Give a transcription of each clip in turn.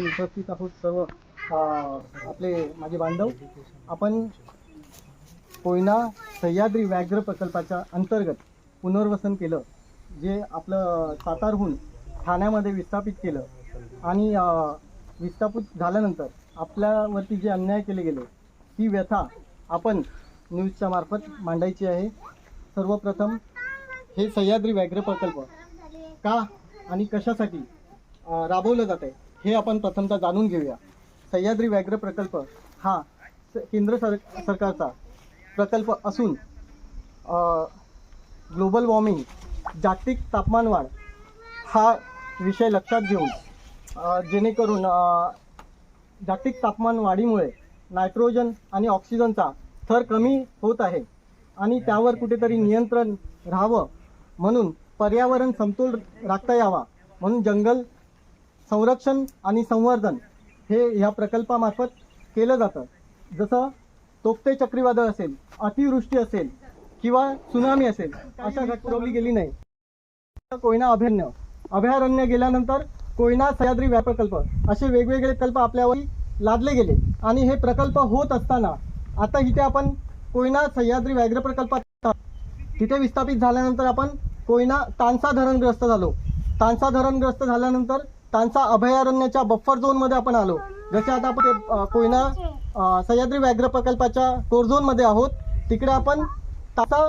आंदोलनासाठी उपस्थित आहोत सर्व आपले माझे बांधव. आपण कोयना सह्याद्री व्याघ्र प्रकल्पाच्या अंतर्गत पुनर्वसन केलं जे आपलं सातारहून ठाण्यामध्ये विस्थापित केलं आणि विस्थापित झाल्यानंतर आपल्यावरती जे अन्याय केले गेले ही व्यथा आपण न्यूजच्या मार्फत मांडायची आहे. सर्वप्रथम हे सह्याद्री व्याघ्र प्रकल्प का आणि कशासाठी राबवलं जात आहे हे आपण प्रथमतः जाणून घेऊया. सह्याद्री व्याघ्र प्रकल्प हा स- केंद्र सर सरकारचा प्रकल्प असून ग्लोबल वॉर्मिंग जागतिक तापमानवाढ हा विषय लक्षात घेऊन जेणेकरून जागतिक तापमान वाढीमुळे नायट्रोजन आणि ऑक्सिजनचा थर कमी होत आहे आणि त्यावर कुठेतरी नियंत्रण राहावं म्हणून पर्यावरण समतोल राखता यावा म्हणून जंगल संरक्षण आणि संवर्धन हे ह्या प्रकल्पामार्फत केलं जातं. जसं तोक्ते चक्रीवादळ असेल अतिवृष्टी असेल किंवा सुनामी असेल अशा घटना पुरवली गेली नाही. कोयना अभयारण्य. अभयारण्य गेल्यानंतर कोयना सह्याद्री व्याप प्रकल्प असे वेगवेगळे प्रकल्प आपल्यावर लादले गेले. आणि हे प्रकल्प होत असताना आता इथे आपण कोयना सह्याद्री व्याघ्र प्रकल्पात तिथे विस्थापित झाल्यानंतर आपण कोयना तानसा धरणग्रस्त झालो. तानसा धरणग्रस्त झाल्यानंतर त्यांचा अभयारण्याच्या बफर झोनमध्ये आपण आलो. जसे आता आपण ते, कोयना सह्याद्री व्याघ्र प्रकल्पाच्या कोर झोनमध्ये आहोत. तिकडे आपण तासा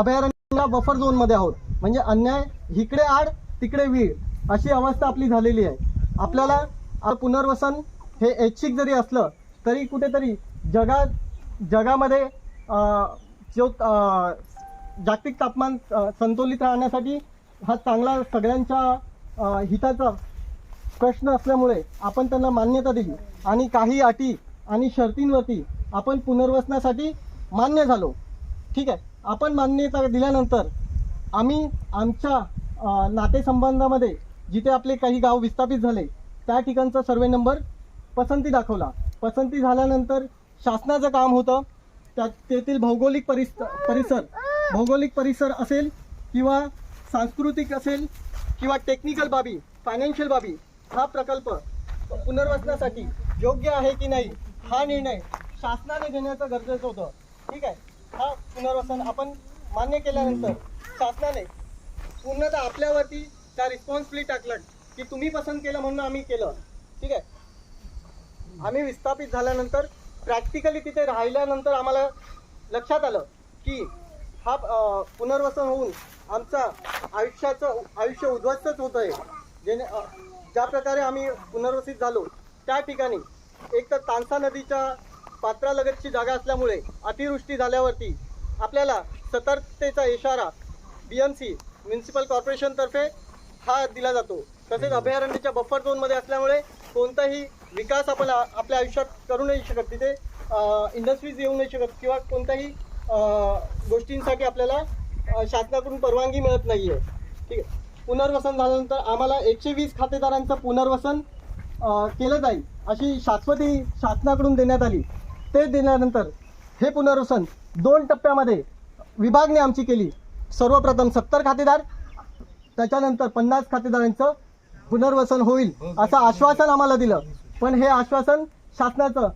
अभयारण्य बफर झोनमध्ये आहोत. म्हणजे अन्याय इकडे आड तिकडे वीड अशी अवस्था आपली झालेली आहे. आपल्याला पुनर्वसन हे ऐच्छिक जरी असलं तरी कुठेतरी जगा जगामध्ये जो जागतिक तापमान संतुलित राहण्यासाठी हा चांगला सगळ्यांच्या हिताचा प्रश्न असल्यामुळे आपण त्यांना मान्यता दिली. आणि काही अटी आणि शर्तींवरती आपण पुनर्वसनासाठी मान्य झालो. ठीक आहे? आपण मान्यता दिल्यानंतर आम्ही आमच्या नातेसंबंधामध्ये जिथे आपले काही गाव विस्थापित झाले त्या ठिकाणचा सर्वे नंबर पसंती दाखवला. पसंती झाल्यानंतर शासनाचं काम होतं. त्या तेथील भौगोलिक परिस परिसर भौगोलिक परिसर असेल किंवा सांस्कृतिक असेल किंवा टेक्निकल बाबी फायनान्शियल बाबी हा प्रकल्प पुनर्वसनासाठी योग्य आहे की नाही हा निर्णय शासनाने घेण्याचं गरजेचं होतं. ठीक आहे? हा पुनर्वसन आपण मान्य केल्यानंतर शासनाने पूर्णतः आपल्यावरती त्या रिस्पॉन्सिबिलिटी टाकलं की तुम्ही पसंत केलं म्हणून आम्ही केलं. ठीक आहे? आम्ही विस्थापित झाल्यानंतर प्रॅक्टिकली तिथे राहिल्यानंतर आम्हाला लक्षात आलं की हा पुनर्वसन होऊन आमचा आयुष्याचं आयुष्य उद्ध्वस्तच होत आहे. जेणे ज्या प्रकारे आम्ही पुनर्वसित झालो त्या ठिकाणी एक तर तानसा नदीच्या पात्रालगतची जागा असल्यामुळे अतिवृष्टी झाल्यावरती आपल्याला सतर्कतेचा इशारा बी एम सी म्युन्सिपल कॉर्पोरेशनतर्फे हा दिला जातो. तसेच अभयारण्याच्या बफर झोनमध्ये असल्यामुळे कोणताही विकास आपण आपल्या आयुष्यात करू नाही शकत. तिथे इंडस्ट्रीज येऊ नाही शकत किंवा कोणत्याही अ, गोष्टींसाठी आपल्याला शासनाकडून परवानगी मिळत नाही आहे ठीक आहे? पुनर्वसन झाल्यानंतर आम्हाला एकशे वीस खातेदारांचं पुनर्वसन केलं जाईल अशी शाश्वती शासनाकडून देण्यात आली. ते दिल्यानंतर हे पुनर्वसन दोन टप्प्यामध्ये विभागने आमची केली. सर्वप्रथम सत्तर खातेदार त्याच्यानंतर पन्नास खातेदारांचं पुनर्वसन होईल असं आश्वासन आम्हाला दिलं. पण हे आश्वासन शासनाचं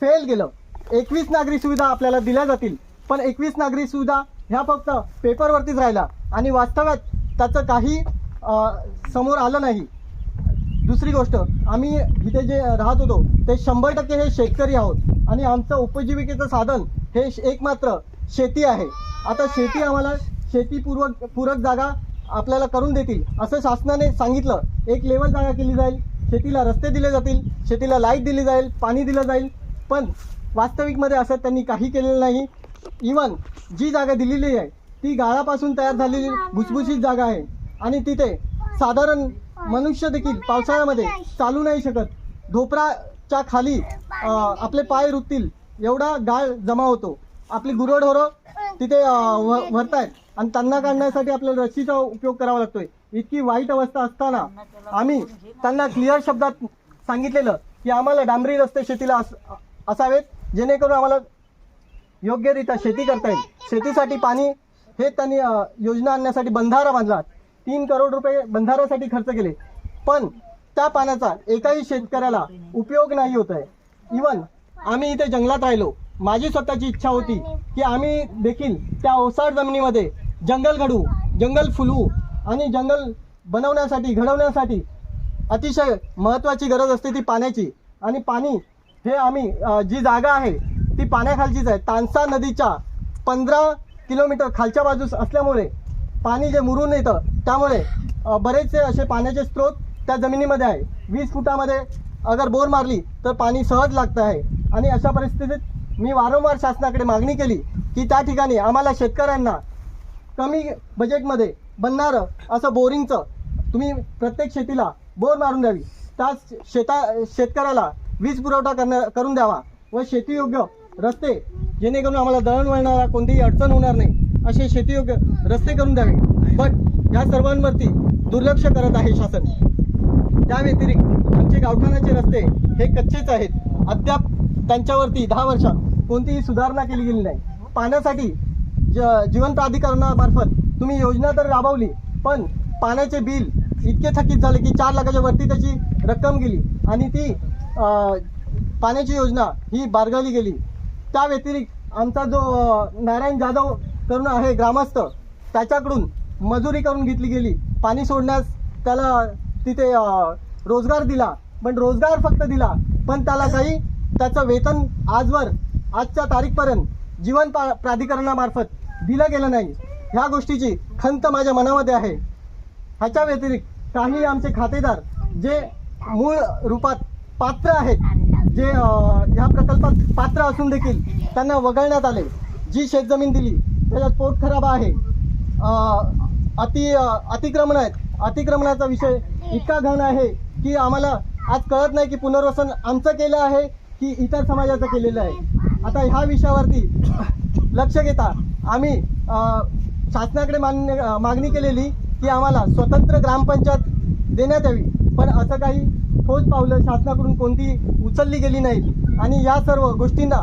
फेल गेलं. एकवीस नागरी सुविधा आपल्याला दिल्या जातील. पण एकवीस नागरी सुविधा ह्या फक्त पेपरवरतीच राहिल्या. आणि वास्तव्यात त्याचं काही समोर आलं नाही. दुसरी गोष्ट आम्ही इथे जे राहत होतो ते शंभर टक्के हे शेतकरी आहोत. आणि आमचं उपजीविकेचं साधन हे एकमात्र शेती आहे. आता शेती आम्हाला शेतीपूर्वक पूरक जागा आपल्याला करून देतील असं शासनाने सांगितलं. एक लेवल जागा केली जाईल. शेतीला रस्ते दिले जातील शेतीला लाइट दिली जाईल पाणी दिलं जाईल. पण वास्तविकमध्ये असं त्यांनी काही केलेलं नाही. इवन जी जागा दिलेली आहे ती गाळापासून तयार झालेली भुसभुशीत जागा आहे. आणि तिथे साधारण मनुष्य देखील पावसाळ्यामध्ये चालू नाही शकत. ढोपराच्या खाली आपले पाय रुततील एवढा गाळ जमा होतो. आपली गुरंढोरं तिथे भरतायत आणि त्यांना काढण्यासाठी आपल्याला रस्सीचा उपयोग करावा लागतोय. इतकी वाईट अवस्था असताना आम्ही त्यांना क्लिअर शब्दात सांगितलेलं की आम्हाला डांबरी रस्ते शेतीला अस- असावेत. जेणेकरून आम्हाला योग्यरित्या शेती करता येईल. शेतीसाठी पाणी हे त्यांनी योजना आणण्यासाठी बंधारा बांधला. तीन करोड रुपये बंधाऱ्यासाठी खर्च केले. पण त्या पाण्याचा एकाही शेतकऱ्याला उपयोग नाही होत आहे. इवन आम्ही इथे जंगलात राहिलो. माझी स्वतःची इच्छा होती की आम्ही देखील त्या ओसाड जमिनीमध्ये जंगल घडू जंगल फुलवू आणि जंगल बनवण्यासाठी घडवण्यासाठी अतिशय महत्त्वाची गरज असते ती पाण्याची. आणि पाणी हे आम्ही जी जागा आहे ती पाण्याखालचीच आहे. तानसा नदीच्या पंधरा किलोमीटर खालच्या बाजूस असल्यामुळे पाणी जे मुरून येतं त्यामुळे बरेचसे असे पाण्याचे स्रोत त्या जमिनीमध्ये आहे. वीस फुटामध्ये अगर बोर मारली तर पाणी सहज लागतं आहे. आणि अशा परिस्थितीत मी वारंवार शासनाकडे मागणी केली की त्या ठिकाणी आम्हाला शेतकऱ्यांना कमी बजेटमध्ये बनणारं असं बोरिंगचं तुम्ही प्रत्येक शेतीला बोर मारून द्यावी. त्याच शेता शेतकऱ्याला वीज पुरवठा करणं करून द्यावा व शेतीयोग्य रस्ते जेणेकरून आम्हाला दळणवळणाला कोणतीही अडचण होणार नाही असे शेतीयोग्य रस्ते करून द्यावे. बट या सर्वांवरती दुर्लक्ष करत आहे शासन. त्या व्यतिरिक्त आमचे गावठाणाचे रस्ते हे कच्चेच आहेत. अद्याप त्यांच्यावरती दहा वर्षात कोणतीही सुधारणा केली गेली नाही. पाण्यासाठी ज जीवन प्राधिकरणामार्फत तुम्ही योजना तर राबवली पण पाण्याचे बिल इतके थकीत झाले की चार लाखाच्या वरती त्याची रक्कम गेली आणि ती पाण्याची योजना ही बारगळली गेली. त्या व्यतिरिक्त आमचा जो नारायण जाधव करून आहे ग्रामस्थ त्याच्याकडून मजुरी करून घेतली गेली. पाणी सोडण्यास त्याला तिथे रोजगार दिला. पण रोजगार फक्त दिला. पण त्याला काही त्याचं वेतन आजवर आजच्या तारीखपर्यंत जीवन पा- प्राधिकरणामार्फत दिलं गेलं नाही. ह्या गोष्टीची खंत माझ्या मनामध्ये आहे. ह्याच्या व्यतिरिक्त काही आमचे खातेदार जे मूळ रूपात पात्र आहेत जे ह्या प्रकल्पात पात्र असून देखील त्यांना वगळण्यात आले. जी शेतजमीन दिली त्याच्यात पोट खराब आहे. अति अतिक्रमण आहेत. अतिक्रमणाचा विषय इतका घन आहे की आम्हाला आज कळत नाही की पुनर्वसन आमचं केलं आहे की इतर समाजाचं केलेलं आहे. आता ह्या विषयावरती लक्ष घेता आम्ही शासनाकडे मान्य मागणी केलेली की आम्हाला स्वतंत्र ग्रामपंचायत देण्यात यावी. पण असं काही ठोस पावलं शासनाकडून कोणती उचलली गेली नाहीत. आणि या सर्व गोष्टींना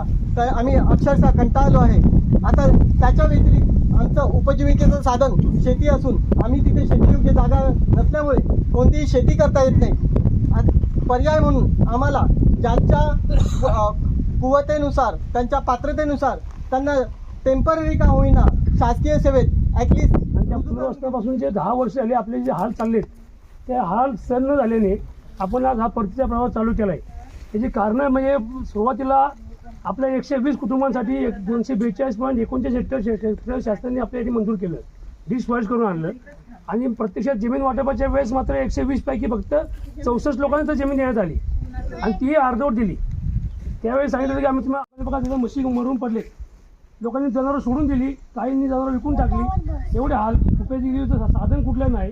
आम्ही अक्षरशः कंटाळलो आहे. आता त्याच्या व्यतिरिक्त आमचं उपजीविकेचं साधन शेती असून आम्ही तिथे शेतीयोग्य जागा नसल्यामुळे कोणतीही शेती करता येत नाही. पर्याय म्हणून आम्हाला ज्यांच्या कुवतेनुसार त्यांच्या पात्रतेनुसार त्यांना टेंपररी का होईना शासकीय सेवेत ॲटलिस्ट आणि त्या जे दहा वर्ष झाले आपले जे हाल चाललेत ते हाल सहन न झाल्याने आपण आज हा परतीचा प्रवास चालू केला आहे त्याची कारणं म्हणजे सुरुवातीला आपल्या एकशे वीस कुटुंबांसाठी एक दोनशे बेचाळीस पॉईंट एकोणचाळीस हेक्टर शे- शासनाने आपल्यासाठी मंजूर केलं. डिश वॉश करून आणलं. आणि प्रत्यक्षात जमीन वाटपाच्या वेळेस मात्र एकशे वीस पैकी फक्त चौसष्ट लोकांना जमीन देण्यात आली. आणि ती अर्धवट दिली. त्यावेळी सांगितलं की आम्ही तुम्ही बघा तिथं म्हशी मरून पडले. लोकांनी जनावरं सोडून दिली. काहींनी जनावरं विकून टाकली. एवढे हाल उपयोगी साधन कुठलं नाही.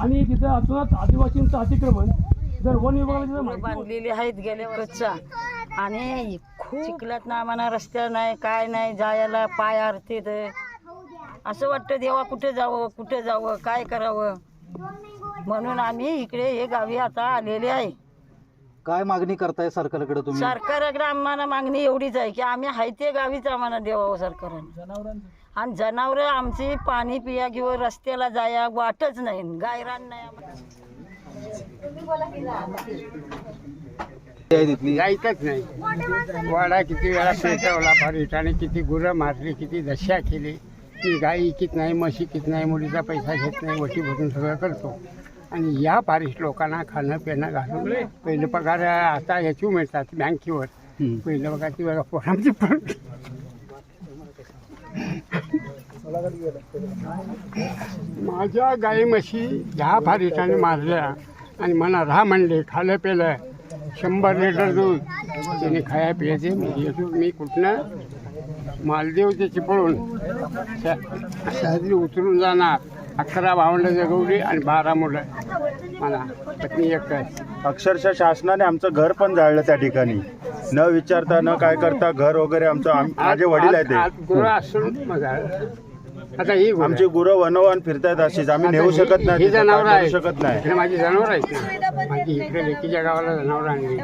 आणि तिथं अजूनच आदिवासींचं अतिक्रमण जर वन विभागाला तिथं माहिती होतं- बांधलेली आहेत गेल्या कच्चा आणि खूप चिखलात ना आम्हाला रस्त्या नाही काय नाही जायला पाय आरतीत. असं वाटतं देवा कुठे जावं कुठे जावं काय करावं? म्हणून आम्ही इकडे हे गावी आता आलेले आहे. काय मागणी करताय सरकारकडे तुम्ही? सरकारकडे आम्हाला मागणी एवढीच आहे की आम्ही हाय ते गावीच आम्हाला देवावं सरकारने. आणि जनावरं आमची पाणी पिया किंवा रस्त्याला जाया वाटच नाही. गायरान नाही जायचंच नाही. वाडा किती वेळा पेटवला फारीटाने किती गुरं मारली किती दशा केली. मी गाई इकीत नाही म्हशी इकीत नाही मुलीचा पैसा घेत नाही वटी भरून सगळं करतो. आणि या पारिश लोकांना खाणं पिणं घालून पहिलं पगार आता याची मिळतात बँकेवर. पहिलं पगार ती बघा पोरांची पण. माझ्या गाई म्हशी ह्या फारिटाने मारल्या आणि मला राहा म्हणले खालं पेलं शंभर लिटर दूध. त्याने खाया पियाचे मी येतो मी कुठनं? मालदेव ते चिपळून शहरी उतरून जाणार. अकरा भावंड जगवली आणि बारा मुलं. मला पत्नी एक अक्षरशः शासनाने आमचं घर पण जाळलं त्या ठिकाणी. न विचारता न काय करता घर वगैरे आमचं आम- माझे वडील आहेत ते. आज गुरं असून बघा आता ही गुरं. आमची गुरं वनवान फिरतायत अशीच आम्ही नेऊ शकत ही नाही तिथं जनावरं काय आहेत करू शकत नाही. इकडे माझी जनावर आहेत ना माझी इकडे लेकीच्या गावाला जनावर आणली.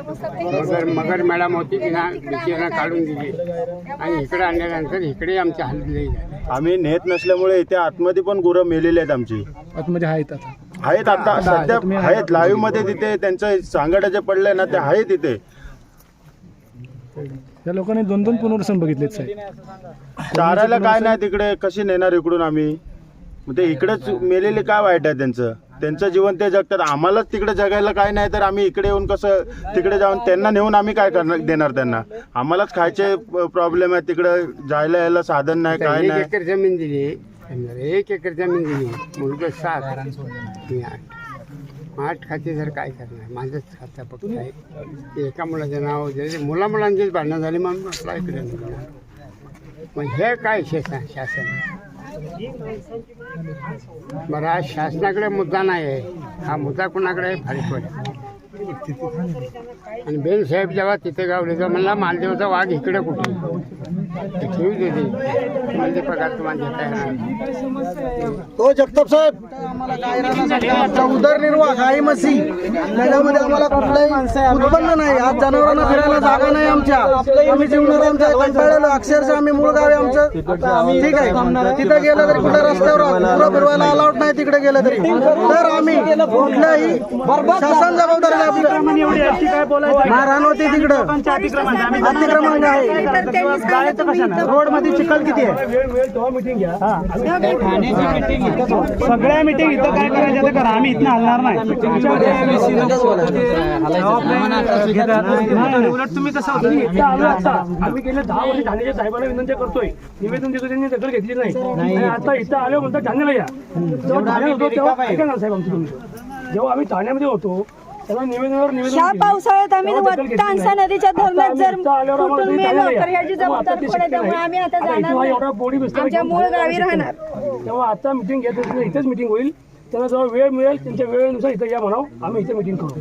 मगर मगर मॅडम होती तिनं लेकीनं काढून दिली. आणि इकडे आणल्यानंतर इकडे आमच्या हल्ले झाले. आम्ही नेत नसल्यामुळे इथे आतमध्ये पण गुरं मेलेली आहेत आमची. आतमध्ये आहेत आता. आहेत आता. सध्या आहेत. लाईव्हमध्ये तिथे त्यांचं सांगाडे जे पडले ना ते आहे तिथे त्या लोकांनी दोन दोन पुनर्वसन बघितलेत साहेब. चारायला काय नाही तिकडे कशी नेणार इकडून आम्ही? मग ते इकडेच मेलेले काय वाईट आहे त्यांचं? त्यांचं जीवन ते जगतात. आम्हालाच तिकडे जगायला काय नाही तर आम्ही इकडे येऊन कसं तिकडे जाऊन त्यांना नेऊन आम्ही काय करणार देणार त्यांना? आम्हालाच खायचे प्रॉब्लेम आहे तिकडे. जायला यायला साधन नाही काय एक नाही. एकर जमीन दिली. एक एकर जमीन दिली. मुलगा सात. मी आठ. मग आठ खाते जर काय करणार? माझंच खाता फक्त आहे एका. मुलाचं नाव जरी मुला मुलांचीच भांडणं झाली म्हणून आपला इकडे. मग हे काय शासन शासन? बरं आज शासनाकडे मुद्दा नाही आहे हा मुद्दा कोणाकडे आहे? फारीकवाडी आणि बेन साहेब जेव्हा तिथे गावले तेव्हा म्हणला मालदेवचा वाघ इकडे कुठे? ठेवू दे ते म्हणजे पगार तुम्हाला देता येणार? जगताप साहेब उदरनिर्वाह गाई म्हशी. त्याच्यामध्ये आम्हाला कुठलंही उत्पन्न नाही. आज जनावरांना फिरायला जागा नाही आमच्या. आम्ही जीवनात आमच्या कंटाळलेलो. अक्षरशः आम्ही मूळ गावी आमचं. ठीक आहे. तिथे गेलं तरी कुठे रस्त्यावर पुरं फिरवायला अलाउड नाही तिकडे गेलं तरी. तर आम्ही कुठल्याही शासन जबाबदारी नाही आपलं मारहाण होती तिकडं. अतिक्रमण आहे. रोडमध्ये चिखल किती आहे? वेळ मिळेल तेव्हा मिटिंग घ्या. सगळ्या मिटिंग इथं काय करायचं ते करा. आम्ही इथं हलणार नाही. उलट तुम्ही कसं होतं. आलो आता. आम्ही गेले दहा वर्ष ठाण्याच्या साहेबांना विनंती करतोय. निवेदन देतो त्यांनी दखल घेतली नाही. आणि आता इथं आलो म्हणतात ठाण्याला या. जेव्हा ठाण्यात होतो तेव्हा ऐका ना साहेब आमचं तुम्ही. जेव्हा आम्ही ठाण्यामध्ये होतो ह्या. पावसाळ्यात आम्ही तानसा. नदीच्या धरणात जर तुम्ही मेलो तर. ह्याची जबाबदारी पडेल त्यामुळे. आम्ही आता जाणार नाही. आमच्या मूळ गावी. राहणार तेव्हा आता मिटिंग घेत इथेच मिटिंग होईल त्यांना जेव्हा वेळ मिळेल त्यांच्या वेळेनुसार इथं या म्हणावं. आम्ही इथे मिटिंग करू.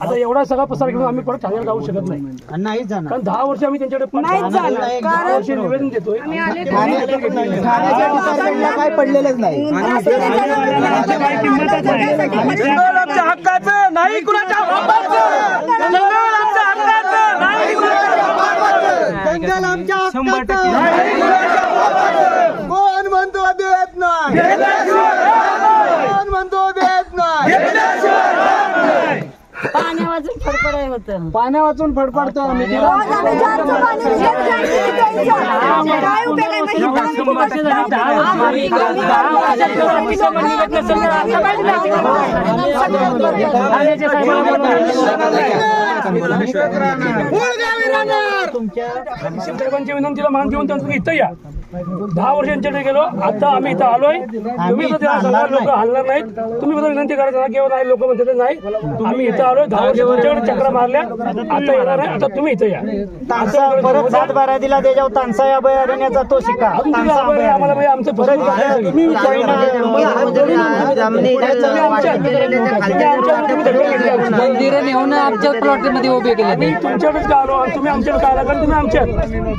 आता एवढा सगळा पसार घेऊन आम्ही परत ठाण्याला जाऊ शकत नाही. नाही जाणार. कारण दहा वर्ष आम्ही त्यांच्याकडे नाही जाणार. दहा वर्ष निवेदन देतोय. काय पडलेलंच नाही. हक्काचं नाही कुणाच्या जंगल आमच्या हक्काचं कोण म्हणतो देत नाही कोण म्हणतो देत नाही पाण्या वाजून फडफडाय होतं पाण्या वाचून फडफडतो. आम्ही आम्ही साहेबांच्या विनंतीला मान देऊन त्यांचं इथं या. दहा वर्ष यांच्याकडे गेलो आता आम्ही इथं आलोय. तुम्ही लोक हलणार नाहीत. तुम्ही फक्त विनंती करायचं ना किंवा नाही लोक म्हणतात नाही. आम्ही इथं आलोय दहा वर्ष तुमच्याकडे चक्रा मारल्या. आता येणार आहे आता तुम्ही इथं या. परत सात बारा दिला त्याच्यावर तानसा या अभयारण्याचा तो शिका म्हणजे मंदिरं नेऊन आमच्या प्लॉटमध्ये उभे केले आम्ही तुमच्याकडेच का आलो आणि तुम्ही आमच्याकडे का आला कारण तुम्ही आमच्यात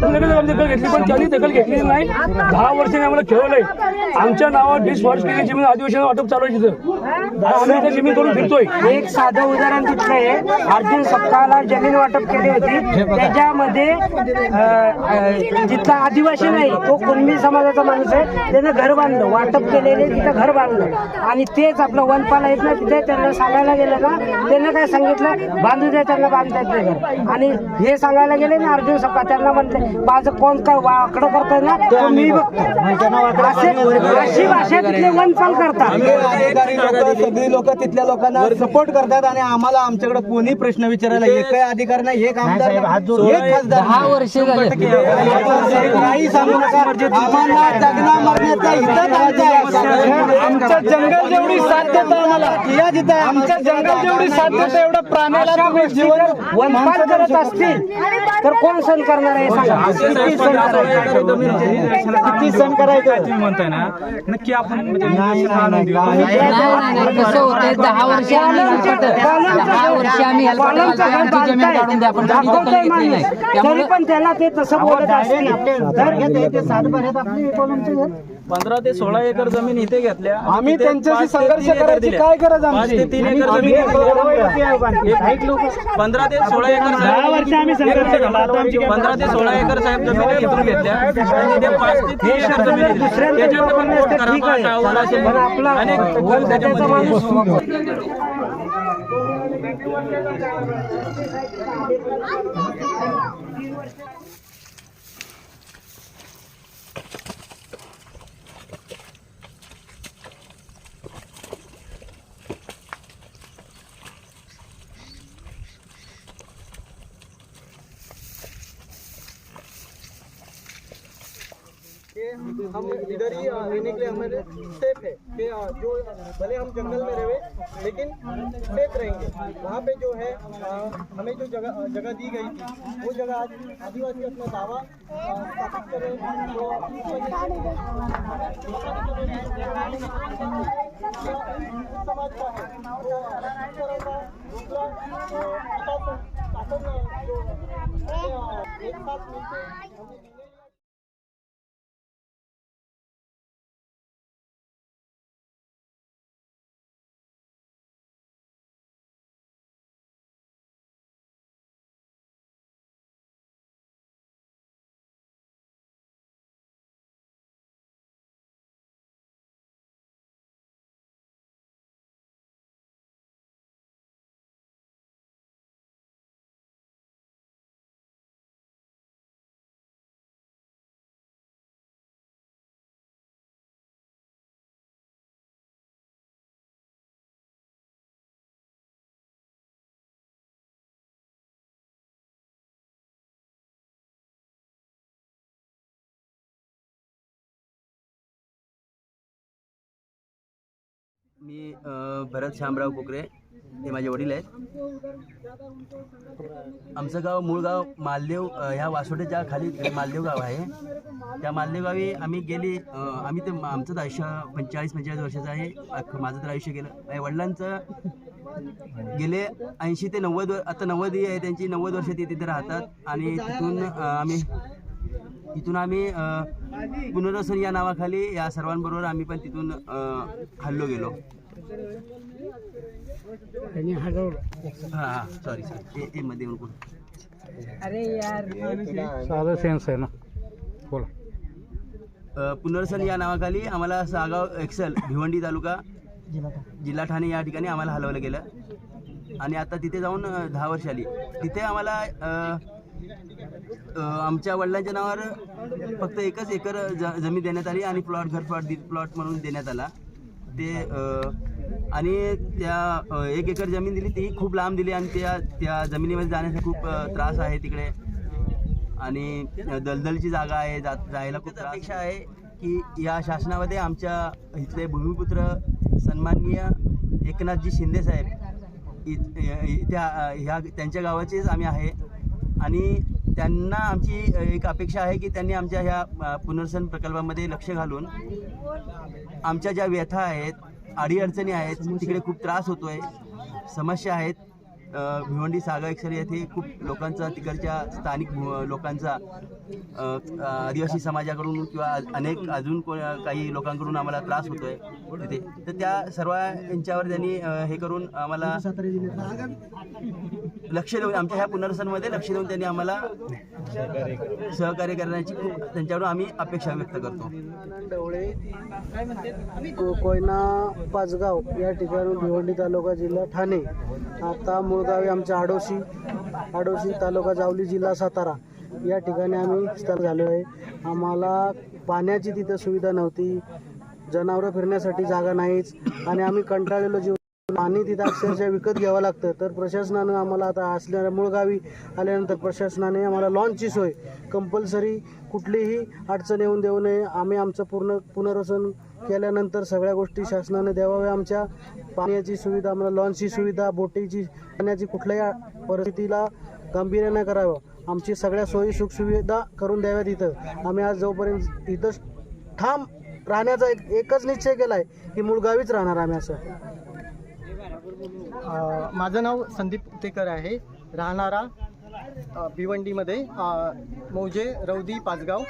तुम्ही लगेच आमची दखल घेतली पण त्यांनी दखल घेतली नाही दहा वर्षांनी आम्हाला खेळवलंय आमच्या नावावर डिसफॉरेस्ट केली जमीन अधिवेशन वाटप चालू आहे तिथं आणि आम्ही इथं जमीन करून फिरतोय एक साधं उदाहरण तिथलं आहे अर्जुन सप्ताहाला जमीन वाटप केली होती त्याच्यामध्ये अं, अं, जिथला आदिवासी नाही तो कुणबी समाजाचा माणूस आहे. त्यानं घर बांधलं वाटप केलेले तिथं घर बांधलं. आणि तेच आपलं वनपाल आहेत ना तिथे त्यांना सांगायला गेलं ना त्यांना काय सांगितलं? बांधू द्या त्यांना बांधता येत नाही घर. आणि हे सांगायला गेले ना अर्जुन सप्ताह त्यांना म्हटले माझं कोण काय वाकडं करताय ना तो मी बघतो. असे अशी भाषा तिथले वनपाल करतात. अधिकारी लोक सगळी लोक तिथल्या लोकांना सपोर्ट करतात आणि आम्हाला आमच्याकडे कोणी प्रश्न विचारायला एकही अधिकारी नाही एक आमदार एक दहा. वर्ष झाले. काही सांगू नका आम्हाला जगना मरण्याचा हितच आमचा आहे. आमच्या जंगल जेवढी साथ देतं आम्हाला या जिथं. आमच्या जंगल जेवढी साथ देतं एवढं प्राण्याला तुम्ही जीवन वनपाल करत असतील तर कोण सण करणार आहे सांगा किती सण करायचं? किती सण करायचं तुम्ही म्हणताय ना नक्की आपण म्हणजे नाही, नाही, नाही. कसं होतंय दहा वर्ष दहा वर्ष आम्ही जमीन काढून द्या नाही त्यामुळे पण त्याला ते तसं बोलत पंधरा ते सोळा एकर जमीन इथे घेतल्या आम्ही त्यांच्याशी संघर्ष करायची काय गरज आमची तीन एकर पंधरा ते सोळा एकर पंधरा ते सोळा एकर साहेब जमीन इथून घेतल्या आणि ते पाच ते तीन एकर जमीन पण अनेक गोल त्याच्यामध्ये हम इधर ही रहने के लिए हमारे सेफ़ है। कि जो भले हम जंगल में रहे, लेकिन सेफ़ रहेंगे। वहाँ पे जो है हमें जो जगह जगह दी गई थी, वो जगह आज आदिवासी अपना दावा स्थापित करें। तो समाज का है। तो दूसरा शासन शासन जो एक साथ मिलकर मी भरत श्यामराव कुकरे हे माझे वडील आहेत. आमचं गाव मूळ गाव मालदेव ह्या वासोटेच्या खाली मालदेव गाव आहे. त्या मालदेव गावी आम्ही गेली आम्ही ते आमचं तर आयुष्य पंचेचाळीस पंचेचाळीस वर्षाचं आहे. माझं तर आयुष्य गेलं. माझ्या वडिलांचं गेले ऐंशी ते नव्वद आता नव्वदही आहे त्यांची नव्वद वर्ष ते तिथे राहतात. आणि तिथून आम्ही तिथून आम्ही अ, पुनर्वसन या नावाखाली या सर्वांबरोबर आम्ही पण तिथून अ, हल्लो गेलो. हां हां सॉरी सॉरी ए ए मध्ये येऊन बोल. साधा सेन्स आहे ना. बोला. अ, पुनर्वसन या नावाखाली आम्हाला सागाव एक्सल भिवंडी तालुका जिल्हा ठाणे या ठिकाणी आम्हाला हलवलं गेलं. आणि आता तिथे जाऊन अ, दहा वर्ष आली. तिथे आम्हाला अ, आमच्या वडिलांच्या नावावर फक्त एकच एकर ज जमीन देण्यात आली आणि प्लॉट घर प्लॉट दि प्लॉट म्हणून देण्यात आला. ते आणि त्या एक एकर जमीन दिली ती खूप लांब दिली आणि त्या त्या जमिनीमध्ये जाण्याचा खूप त्रास आहे तिकडे. आणि दलदलची जागा आहे जा जायला खूप अपेक्षा आहे. की या शासनामध्ये आमच्या इथले भूमिपुत्र सन्माननीय एकनाथजी शिंदे साहेब इ- त्या ह्या त्यांच्या गावाचेच आम्ही आहे. आणि त्यांना आमची एक अपेक्षा आहे की त्यांनी आमच्या ह्या पुनर्सन प्रकल्पामध्ये लक्ष घालून आमच्या ज्या व्यथा आहेत अडीअडचणी आहेत तिकडे खूप त्रास होतोय समस्या आहेत भिवंडी सागर एक्सर येथे खूप लोकांचा तिकडच्या स्थानिक लोकांचा आदिवासी समाजाकडून किंवा अनेक अजून को काही लोकांकडून आम्हाला त्रास होतो आहे तिथे. तर त्या सर्व यांच्यावर त्यांनी हे करून आम्हाला लक्ष देऊन आमच्या ह्या पुनर्वसनमध्ये लक्ष देऊन त्यांनी आम्हाला सहकार्य करण्याची खूप त्यांच्याकडून आम्ही अपेक्षा व्यक्त करतो. कोयना पाचगाव या ठिकाणी भिवंडी तालुका जिल्हा ठाणे. आता मूळगावी आमच्या आडोशी. आडोशी तालुका जावली जिल्हा सातारा. या ठिकाणी आम्ही स्थळ झालो आहे. आम्हाला पाण्याची तिथं सुविधा नव्हती. जनावरं फिरण्यासाठी जागा नाहीच आणि आम्ही कंटाळलेलो जीव पाणी तिथं अक्षरशः विकत घ्यावं लागतं. तर प्रशासनानं आम्हाला आता असणाऱ्या मूळ गावी आल्यानंतर प्रशासनाने आम्हाला लॉनची सोय. कंपल्सरी कुठलीही अडचण येऊन देऊ नये. आम्ही आमचं पूर्ण पुनर्वसन केल्यानंतर सगळ्या गोष्टी शासनाने द्याव्या आमच्या पाण्याची सुविधा आम्हाला लॉन्चची सुविधा बोटीची पाण्याची कुठल्याही परिस्थितीला गांभीर्याने करावं. आमची सगळ्या सोयी सुखसुविधा करून द्याव्यात इथं. आम्ही आज जोपर्यंत इथं ठाम राहण्याचा एक एकच निश्चय केला आहे की मुळगावीच राहणार आम्ही असं. माझं नाव संदीप उतेकर आहे. राहणारा भिवंडीमध्ये मौजे रौदी पाचगाव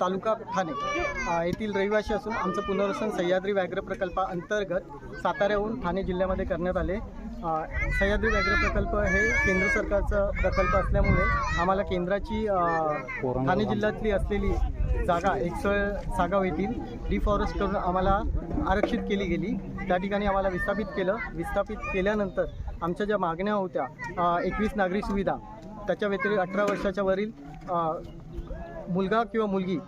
तालुका ठाणे. येथील रहिवासी असून आमचं पुनर्वसन सह्याद्री व्याघ्र प्रकल्पाअंतर्गत साताऱ्याहून ठाणे जिल्ह्यामध्ये करण्यात आले. सह्याद्री व्याघ्र प्रकल्प हे केंद्र सरकारचा प्रकल्प असल्यामुळे आम्हाला केंद्राची ठाणे जिल्ह्यातली असलेली जागा एकसळ सागाव येथील डिफॉरेस्ट करून आम्हाला आरक्षित केली गेली. त्या ठिकाणी आम्हाला विस्थापित केलं. विस्थापित केल्यानंतर आमच्या ज्या मागण्या होत्या एकवीस नागरी सुविधा त्याच्या व्यतिरिक्त अठरा वर्षाच्या वरील मुलगा किंवा मुलगी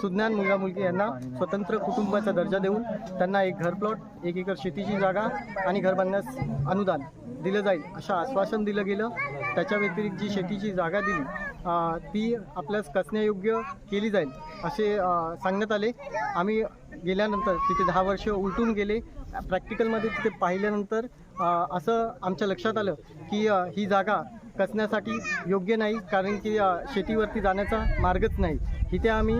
सुज्ञान मुलगा मुलगी यांना स्वतंत्र कुटुंबाचा दर्जा देऊन त्यांना एक घर प्लॉट एक एकर शेतीची जागा आणि घर बांधण्यास अनुदान दिलं जाईल असं आश्वासन दिलं गेलं. त्याच्या व्यतिरिक्त जी शेतीची जागा दिली ती आपल्यास कसण्यायोग्य केली जाईल असे सांगण्यात आले. आम्ही गेल्यानंतर तिथे दहा वर्ष उलटून गेले. प्रॅक्टिकलमध्ये तिथे पाहिल्यानंतर असं आमच्या लक्षात आलं की ही जागा कसण्यासाठी योग्य नाही कारण की शेतीवरती जाण्याचा मार्गच नाही. इथे आम्ही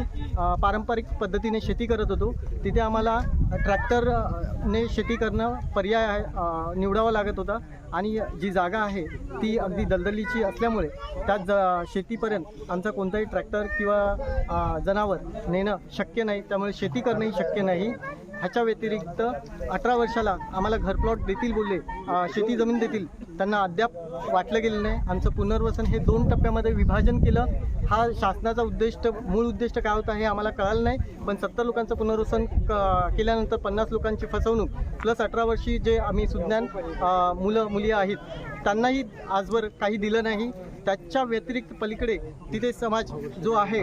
पारंपरिक पद्धतीने शेती करत होतो. तिथे आम्हाला ट्रॅक्टरने शेती करणं पर्याय आहे, निवडावा लागत होता. आणि जी जागा आहे ती अगदी दलदलीची असल्यामुळे त्यात ज शेतीपर्यंत आमचा कोणताही ट्रॅक्टर किंवा जनावर नेणं शक्य नाही. त्यामुळे शेती करणंही शक्य नाही. ह्याच्या व्यतिरिक्त अठरा वर्षाला आम्हाला घरप्लॉट देतील बोलले शेती जमीन देतील. त्यांना अद्याप वाटलं गेलं नाही. आमचं पुनर्वसन हे दोन टप्प्यामध्ये विभाजन केलं. हा शासनाचा उद्दिष्ट मूळ उद्दिष्ट काय होता हे आम्हाला कळालं नाही. पण सत्तर लोकांचं पुनर्वसन क केल्यानंतर पन्नास लोकांची फसवणूक प्लस अठरा वर्षी जे आम्ही सुज्ञान मुलं मुली आहेत त्यांनाही आजवर काही दिलं नाही. त्याच्या व्यतिरिक्त पलीकडे तिथे समाज जो आहे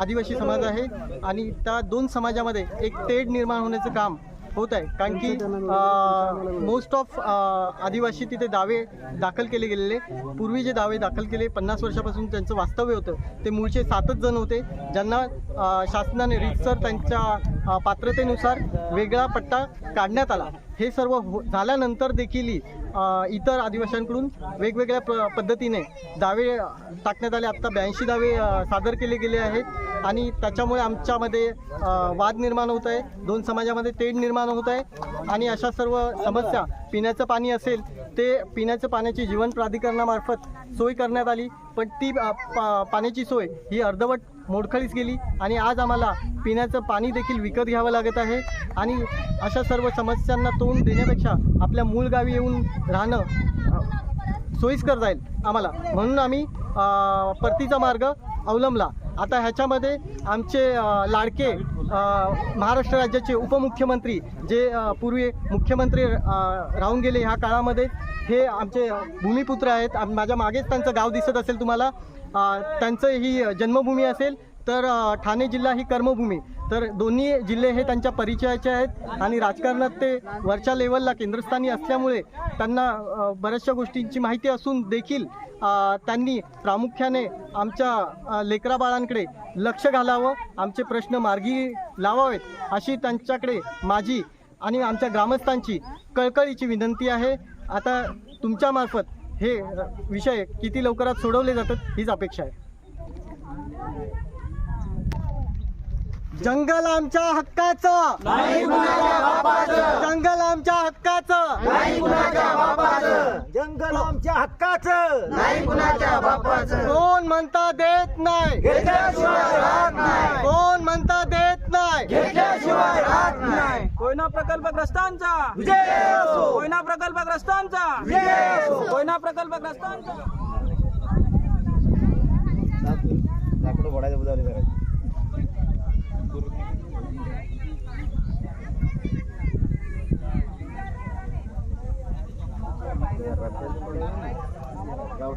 आदिवासी समाज आहे आणि त्या दोन समाजामध्ये एक तेढ निर्माण होण्याचं काम होत आहे. कारण की मोस्ट ऑफ आदिवासी तिथे दावे दाखल केले गेलेले. पूर्वी जे दावे दाखल केले पन्नास वर्षापासून त्यांचं वास्तव्य होतं. ते मूळचे सातच जण होते ज्यांना शासनाने रीतसर त्यांच्या पात्रतेनुसार वेगळा पट्टा काढण्यात आला. हे सर्व हो झाल्यानंतर देखील इतर आदिवासींकडून वेगवेगळ्या प पद्धतीने दावे टाकण्यात आले. आत्ता ब्याऐंशी दावे सादर केले गेले आहेत आणि त्याच्यामुळे आमच्यामध्ये वाद निर्माण होत आहे. दोन समाजामध्ये तेढ निर्माण होत आहे आणि अशा सर्व समस्या पिण्याचं पाणी असेल ते पिण्याचं पाण्याची जीवन प्राधिकरणामार्फत सोय करण्यात आली. पण ती पा पाण्याची सोय ही अर्धवट मोडखळीस गेली आणि आज आम्हाला पिण्याचं पाणी देखील विकत घ्यावं लागत आहे. आणि अशा सर्व समस्यांना तोंड देण्यापेक्षा आपल्या मूळ गावी येऊन राहणं सोयीस्कर जाईल आम्हाला. म्हणून आम्ही परतीचा मार्ग अवलंबला. आता ह्याच्यामध्ये आमचे लाडके महाराष्ट्र राज्याचे उपमुख्यमंत्री जे पूर्वी मुख्यमंत्री राहून गेले ह्या काळामध्ये हे आमचे भूमिपुत्र आहेत. माझ्या मागेच त्यांचं गाव दिसत असेल तुम्हाला. त्यांचं ही जन्मभूमी असेल तर ठाणे जिल्हा ही कर्मभूमी. तर दोन्ही जिल्हे हे त्यांच्या परिचयाचे आहेत आणि राजकारणात ते वरच्या लेवलला केंद्रस्थानी असल्यामुळे त्यांना बऱ्याचशा गोष्टींची माहिती असून देखील त्यांनी प्रामुख्याने आमच्या लेकराबाळांकडे लक्ष घालावं आमचे प्रश्न मार्गी लावावेत अशी त्यांच्याकडे माझी आणि आमच्या ग्रामस्थांची कळकळीची विनंती आहे. आता तुमच्यामार्फत हे अ, विषय किती लवकरात सोडवले जातात हीच अपेक्षा आहे. जंगल आमच्या हक्काचं. जंगल आमच्या हक्काचं. जंगल आमच्या हक्काचं. कोण म्हणता देत नाही कोण म्हणता देत नाही कोयना प्रकल्पग्रस्तांचा. कोयना प्रकल्पग्रस्तांचा. कोयना प्रकल्पग्रस्तांचा. गाव